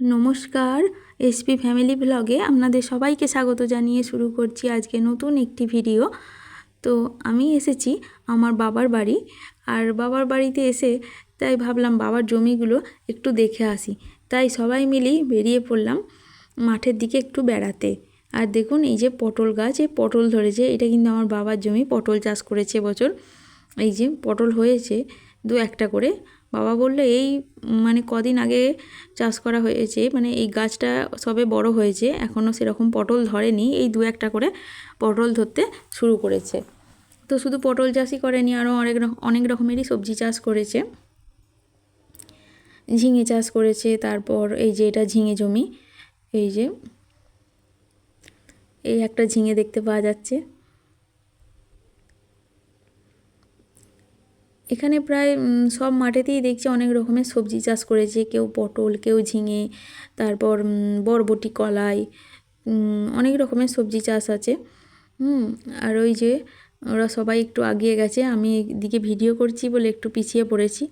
নমস্কার, SP family ব্লগে আপনাদের সবাইকে স্বাগত জানিয়ে শুরু করছি আজকে নতুন একটি ভিডিও। তো আমি এসেছি আমার বাবার বাড়ি আর বাবার বাড়িতে এসে তাই ভাবলাম বাবার জমিগুলো একটু দেখে আসি। তাই সবাই মিলেই বেরিয়ে পড়লাম মাঠের দিকে একটু বেড়াতে। আর দেখুন এই যে পটল গাছ, এই পটল ধরেছে, এটা কিন্তু আমার বাবার জমি, পটল চাষ করেছে বছর। এই যে পটল হয়েছে দু একটা করে। বাবা বলল, এই মানে কদিন আগে চাষ করা হয়েছে মানে এই গাছটা সবে বড় হয়েছে এখনও সেরকম পটল ধরেনি, এই দু একটা করে পটল ধরতে শুরু করেছে। তো শুধু পটল চাষই করেনি আরও অনেক অনেক রকমেরই সবজি চাষ করেছে। ঝিঙে চাষ করেছে, তারপর এই যে এটা ঝিঙে জমি, এই যে, এই একটা ঝিঙে দেখতে পাওয়া যাচ্ছে। এখানে প্রায় সব মাঠেতেই দেখছি অনেক রকমের সবজি চাষ করেছে। কেউ পটল, কেউ ঝিঙে, তারপর বরবটি, কলাই অনেক রকমের সবজি চাষ আছে। হুম, আর ওই যে, ওরা সবাই একটু আগিয়ে গেছে। আমি এদিকে ভিডিও করছি বলে একটু পিছিয়ে পড়েছি।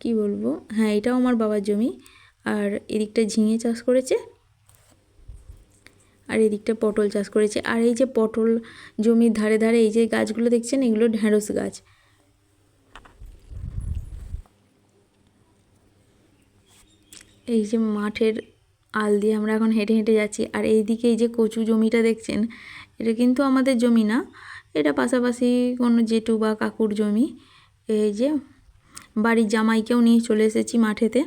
কি বলব? হ্যাঁ এটাও আমার বাবার জমি। আর এদিকটা ঝিঙে চাষ করেছে। আর এদিকটা পটল চাষ করেছে। আর এই যে পটল জমির ধারে ধারে এই যে গাছগুলো দেখছেন, এগুলো ঢ্যাঁড়স গাছ। এই যে মাঠের আল দিয়ে আমরা এখন হেঁটে হেঁটে যাচ্ছি। আর এই দিকে এই যে কচু জমিটা দেখছেন, এটা কিন্তু আমাদের জমি না, এটা পাশাপাশি কোনো জেঠু বা কাকুর জমি। এই যে বাড়ির জামাইকেও নিয়ে চলে এসেছি মাঠেতে।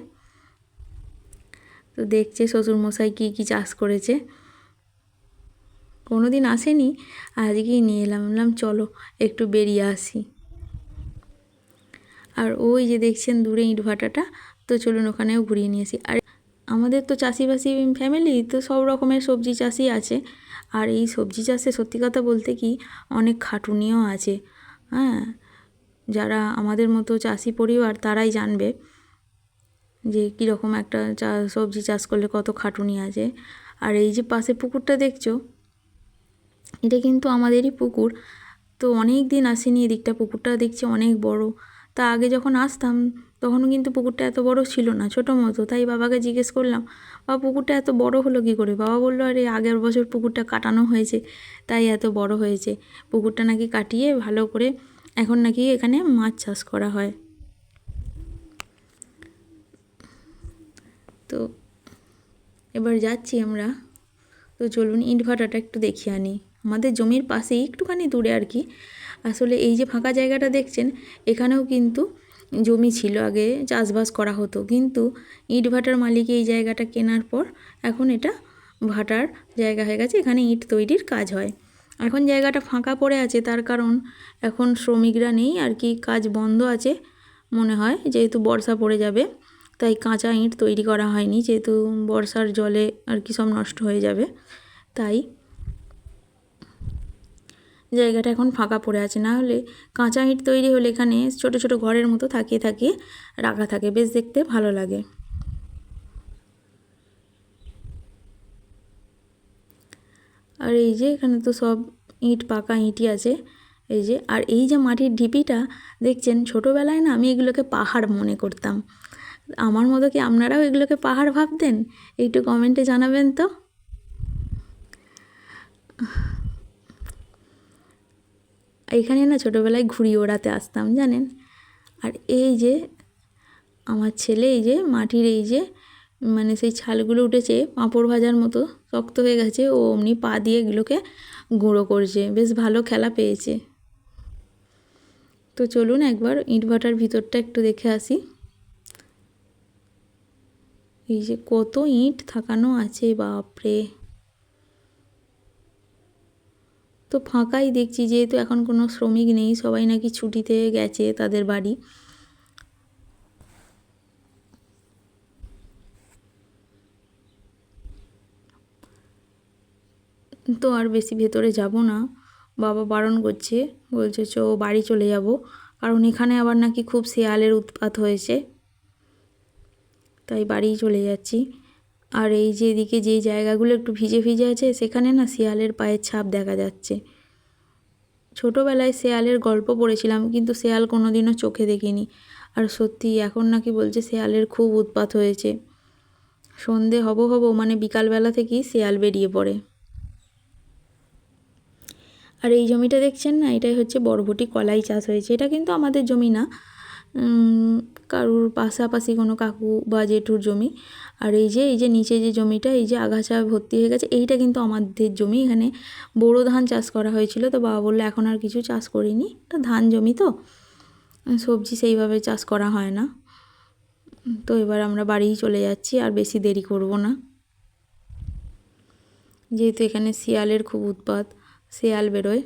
তো দেখছে শ্বশুরমশাই কী কী চাষ করেছে। কোনো দিন আসেনি, আজকেই নিয়ে এলাম। বললাম, চলো, একটু বেরিয়ে আসি। আর ওই যে দেখছেন দূরে ইট ভাটাটা তো চলুন ওখানেও ঘুরিয়ে নিয়ে আসি। আর আমাদের তো চাষিবাসী ফ্যামিলি তো সব রকমের সবজি চাষই আছে। আর এই সবজি চাষে সত্যি কথা বলতে কি, অনেক খাটুনিও আছে। হ্যাঁ যারা আমাদের মতো চাষি পরিবার তারাই জানবে যে কীরকম একটা চা, সবজি চাষ করলে কত খাটুনি আছে। আর এই যে পাশে পুকুরটা দেখছ, এটা কিন্তু আমাদেরই পুকুর। তো অনেক দিন আসেনি এদিকটা, পুকুরটা দেখছি অনেক বড়। তা আগে যখন আসতাম, তখনও কিন্তু পুকুরটা এত বড় ছিল না, ছোটো মতো। তাই বাবাকে জিজ্ঞেস করলাম, বাবা, পুকুরটা এত বড় হলো কী করে? বাবা বলল, আরে, আগের বছর পুকুরটা কাটানো হয়েছে, তাই এত বড় হয়েছে। পুকুরটা নাকি কাটিয়ে ভালো করে এখন নাকি এখানে মাছ চাষ করা হয়। তো এবার যাচ্ছি আমরা। তো চলুন ইট ভাটাটা একটু দেখিয়ে আনি। আমাদের জমির পাশেই একটুখানি দূরে আর কি। আসলে এই যে ফাঁকা জায়গাটা দেখছেন, এখানেও কিন্তু জমি ছিল আগে, চাষবাস করা হতো। কিন্তু ইট ভাটার মালিক এই জায়গাটা কেনার পর এখন এটা ভাটার জায়গা হয়ে গেছে, এখানে ইট তৈরির কাজ হয়। এখন জায়গাটা ফাঁকা পড়ে আছে, তার কারণ এখন শ্রমিকরা নেই, আর কি কাজ বন্ধ আছে মনে হয়, যেহেতু বর্ষা পড়ে যাবে, তাই কাঁচা ইট তৈরি করা হয়নি, যেহেতু বর্ষার জলে আর কি সব নষ্ট হয়ে যাবে। তাই জায়গাটা এখন ফাঁকা পড়ে আছে। না হলে কাঁচা ইট তৈরি হলে এখানে ছোট ছোট ঘরের মতো থাকিয়ে থাকিয়ে রাখা থাকে। বেশ দেখতে ভালো লাগে। আর এই যে এখানে তো সব ইট পাকা ইটই আছে। এই যে, আর এই যে মাটির ঢিপিটা, দেখছেন? ছোটোবেলায় না আমি এগুলোকে পাহাড় মনে করতাম। আমার মতো কি আপনারাও এগুলোকে পাহাড় ভাবতেন? একটু কমেন্টে জানাবেন তো। এখানে না ছোটোবেলায় ঘুড়ি ওড়াতে আসতাম, জানেন? আর এই যে আমার ছেলে, এই যে মাটির এই যে মানে সেই ছালগুলো উঠেছে পাঁপড় ভাজার মতো, শক্ত হয়ে গেছে, ও অমনি পা দিয়ে এগুলোকে গুঁড়ো করছে। বেশ ভালো খেলা পেয়েছে। তো চলুন একবার ইট ভাটার ভিতরটা একটু দেখে আসি। এই যে কত ইট থাকানো আছে, বাপরে! তো ফাঁকাই দেখছি, যেহেতু এখন কোনো শ্রমিক নেই, সবাই নাকি ছুটিতে গেছে তাদের বাড়ি। তো আর বেশি ভেতরে যাব না। বাবা বারণ করছে, বলছে, চো, বাড়ি চলে যাব। কারণ এখানে আবার নাকি খুব শেয়ালের উৎপাত হয়েছে। তাই বাড়ি চলে যাচ্ছি। আর এই যে এদিকে যেই জায়গাগুলো একটু ভিজে ভিজে আছে, সেখানে না শেয়ালের পায়ের ছাপ দেখা যাচ্ছে। ছোটোবেলায় শেয়ালের গল্প পড়েছিলাম, কিন্তু শেয়াল কোনো দিনও চোখে দেখিনি। আর সত্যি এখন নাকি বলছে শেয়ালের খুব উৎপাত হয়েছে। সন্ধে হব হব মানে বিকালবেলা থেকেই শেয়াল বেরিয়ে পড়ে। আর এই জমিটা দেখছেন না? এটাই হচ্ছে বরবটি কলাই চাষ হয়েছে। এটা কিন্তু আমাদের জমি না। কারুর পাশাপাশি কোনো কাকু বা জেঠুর জমি। আর এই যে এই যে নিচে যে জমিটা, এই যে আগাছা ভর্তি হয়ে গেছে, এইটা কিন্তু আমাদের জমি। এখানে বোরো ধান চাষ করা হয়েছিল, তো বাবা বলল, এখন আর কিছু চাষ করিনি। এটা ধান জমি তো, সবজি সেইভাবে চাষ করা হয় না। তো এবার আমরা বাড়িই চলে যাচ্ছি, আর বেশি দেরি করব না। যেহেতু এখানে শিয়ালের খুব উৎপাত, শিয়াল বেরোয়।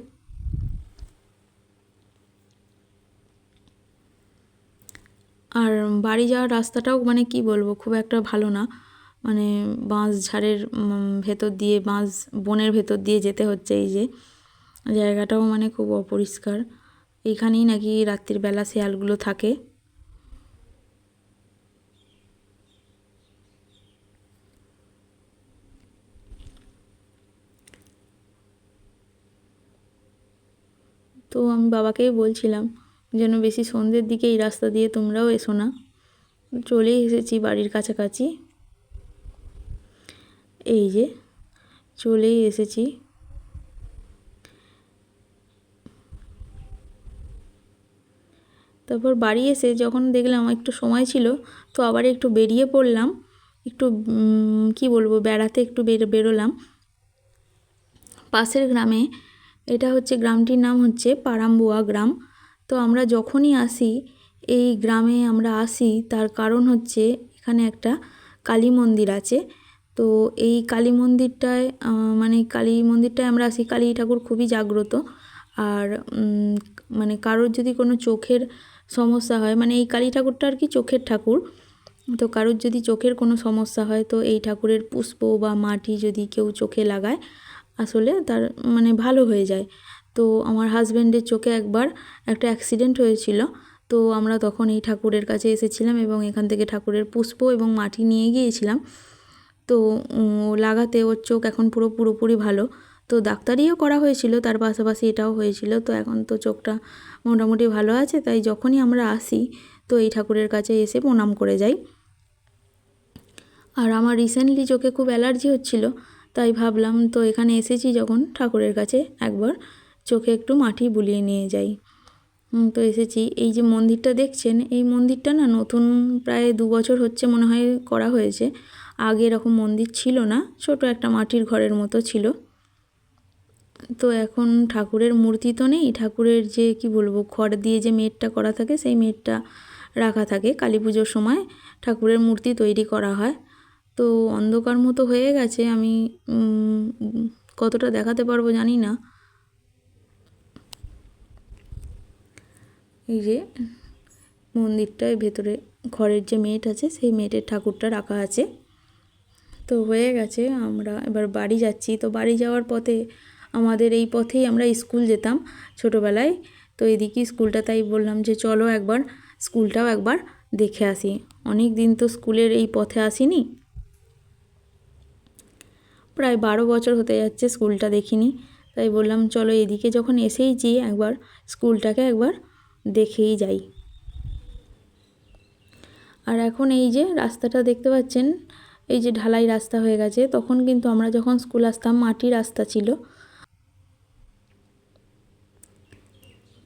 আর বাড়ি যাওয়ার রাস্তাটাও মানে কি বলব, খুব একটা ভালো না। মানে বাঁশ ঝাড়ের ভেতর দিয়ে, বাঁশ বনের ভেতর দিয়ে যেতে হচ্ছে এই যে। জায়গাটাও মানে খুব অপরিষ্কার। এইখানেই নাকি রাত্রির বেলা শেয়ালগুলো থাকে। তো আমি বাবাকেই বলছিলাম যেন বেশি সন্ধ্যের দিকে এই রাস্তা দিয়ে তোমরাও এসো না। চলেই এসেছি বাড়ির কাছাকাছি। এই যে, চলেই এসেছি। তারপর বাড়ি এসে যখন দেখলাম একটু সময় ছিল, তো আবার একটু বেরিয়ে পড়লাম। একটু কি বলব, বেড়াতে একটু বের, বেরোলাম। পাশের গ্রামে, এটা হচ্ছে গ্রামটির নাম হচ্ছে পারাম্বুয়া গ্রাম। তো আমরা যখনই আসি, এই গ্রামে আমরা আসি, তার কারণ হচ্ছে এখানে একটা কালী মন্দির আছে। তো এই কালী মন্দিরটায় মানে কালী মন্দিরটায় আমরা আসি, কালী ঠাকুর খুবই জাগ্রত। আর মানে কারোর যদি কোনো চোখের সমস্যা হয় মানে এই কালী ঠাকুরটা আর কি চোখের ঠাকুর। তো কারোর যদি চোখের কোনো সমস্যা হয়, তো এই ঠাকুরের পুষ্প বা মাটি যদি কেউ চোখে লাগায়, আসলে তার মানে ভালো হয়ে যায়। তো আমার হাজব্যান্ডের চোখে একবার একটা অ্যাক্সিডেন্ট হয়েছিল। তো আমরা তখন এই ঠাকুরের কাছে এসেছিলাম এবং এখান থেকে ঠাকুরের পুষ্প এবং মাটি নিয়ে গিয়েছিলাম। তো লাগাতে ওর চোখ এখন পুরো, পুরোপুরি ভালো। তো ডাক্তারিও করা হয়েছিল, তার পাশাপাশি এটাও হয়েছিল। তো এখন তো চোখটা মোটামুটি ভালো আছে, তাই যখনই আমরা আসি, তো এই ঠাকুরের কাছে এসে প্রণাম করে যাই। আর আমার রিসেন্টলি চোখে খুব অ্যালার্জি হচ্ছিল, তাই ভাবলাম তো এখানে এসেছি যখন ঠাকুরের কাছে একবার। চোখে একটু মাটি বুলিয়ে নিয়ে যাই। তো এসেছি। এই যে মন্দিরটা দেখছেন, এই মন্দিরটা না নতুন প্রায় দু বছর হচ্ছে মনে হয় করা হয়েছে। আগে এরকম মন্দির ছিল না, ছোট একটা মাটির ঘরের মতো ছিল। তো এখন ঠাকুরের মূর্তি তো নেই, ঠাকুরের যে কি বলব খড় দিয়ে যে মেটটা করা থাকে, সেই মেটটা রাখা থাকে। কালী পুজোর সময় ঠাকুরের মূর্তি তৈরি করা হয়। তো অন্ধকার মতো হয়ে গেছে, আমি কতটা দেখাতে পারব জানি না। এই যে মন্দিরটার ভেতরে ঘরের যে মেট আছে, সেই মেটের ঠাকুরটা রাখা আছে। তো হয়ে গেছে, আমরা এবার বাড়ি যাচ্ছি। তো বাড়ি যাওয়ার পথে আমাদের এই পথেই আমরা স্কুল যেতাম ছোটোবেলায়। তো এদিকে স্কুলটা, তাই বললাম যে চলো একবার স্কুলটাও একবার দেখে আসি। অনেক দিন তো স্কুলের এই পথে আসিনি। প্রায় বারো বছর হতে যাচ্ছে স্কুলটা দেখিনি। তাই বললাম, চলো এদিকে যখন এসেইছি একবার স্কুলটাকে একবার দেখেই যাই। আর এখন এই যে রাস্তাটা দেখতে পাচ্ছেন, এই যে ঢালাই রাস্তা হয়ে গেছে, তখন কিন্তু আমরা যখন স্কুল আসতাম, মাটি রাস্তা ছিল।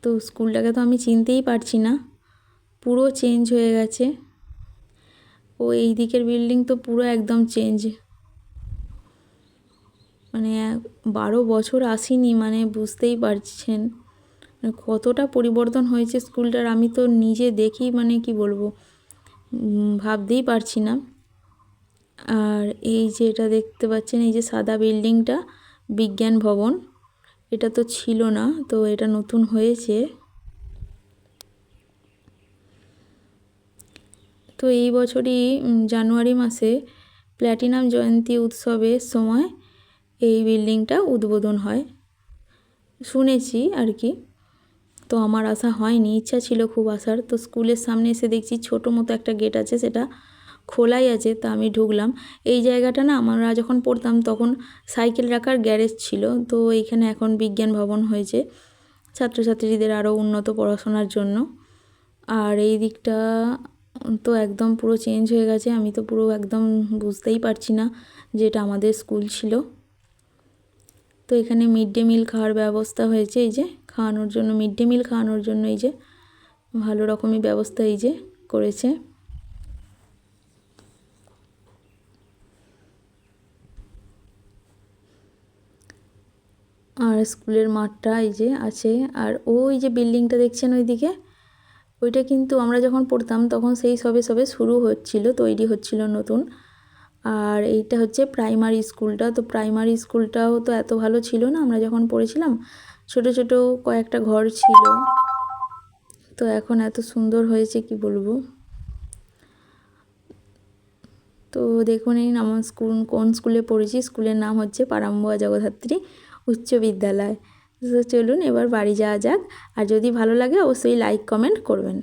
তো স্কুলটাকে তো আমি চিনতেই পারছি না, পুরো চেঞ্জ হয়ে গেছে। ও এই দিকের বিল্ডিং তো পুরো একদম চেঞ্জ। মানে বারো বছর আসিনি মানে বুঝতেই পারছেন। কতটা পরিবর্তন হয়েছে স্কুলটার আমি তো নিজে দেখি মানে কি বলব ভাবতেই পারছি না। আর এই যে এটা দেখতে পাচ্ছেন, এই যে সাদা বিল্ডিংটা, বিজ্ঞান ভবন, এটা তো ছিল না, তো এটা নতুন হয়েছে। তো এই বছরই জানুয়ারি মাসে প্ল্যাটিনাম জয়ন্তী উৎসবের সময় এই বিল্ডিংটা উদ্বোধন হয়। শুনেছি আর কি। তো আমার আসা হয়নি, ইচ্ছা ছিল খুব আসার। তো স্কুলের সামনে এসে দেখছি ছোটো মতো একটা গেট আছে, সেটা খোলাই আছে, তা আমি ঢুকলাম। এই জায়গাটা না, আমরা যখন পড়তাম তখন সাইকেল রাখার গ্যারেজ ছিল, তো এইখানে এখন বিজ্ঞান ভবন হয়েছে, ছাত্রছাত্রীদের আরও উন্নত পড়াশোনার জন্য। আর এই দিকটা তো একদম পুরো চেঞ্জ হয়ে গেছে, আমি তো পুরো একদম বুঝতেই পারছি না যে এটা আমাদের স্কুল ছিল। তো এখানে মিড ডে মিল খাওয়ার ব্যবস্থা হয়েছে, এই যে। খাওয়ানোর জন্য মিড ডে মিল খাওয়ানোর জন্য এই যে ভালো রকমই ব্যবস্থা এই যে করেছে। আর স্কুলের মাঠটা এই যে আছে, আর ওই যে বিল্ডিংটা দেখছেন ওইদিকে? ওইটা কিন্তু আমরা যখন পড়তাম তখন সেই সবে সবে শুরু হচ্ছিল, তৈরি হচ্ছিল নতুন। আর এইটা হচ্ছে প্রাইমারি স্কুলটা। তো প্রাইমারি স্কুলটাও তো এত ভালো ছিল না, আমরা যখন পড়েছিলাম, ছোট ছোট কয়েকটা ঘর ছিল। তো এখন এত সুন্দর হয়েছে, কি বলব? তো দেখুন এই আমার স্কুল, কোন স্কুলে পড়েছি? স্কুলের নাম হচ্ছে পারাম্বুয়া জগদ্ধাত্রী উচ্চ বিদ্যালয়। তো চলুন এবার বাড়ি যাওয়া যাক, আর যদি ভালো লাগে অবশ্যই লাইক, কমেন্ট করবেন।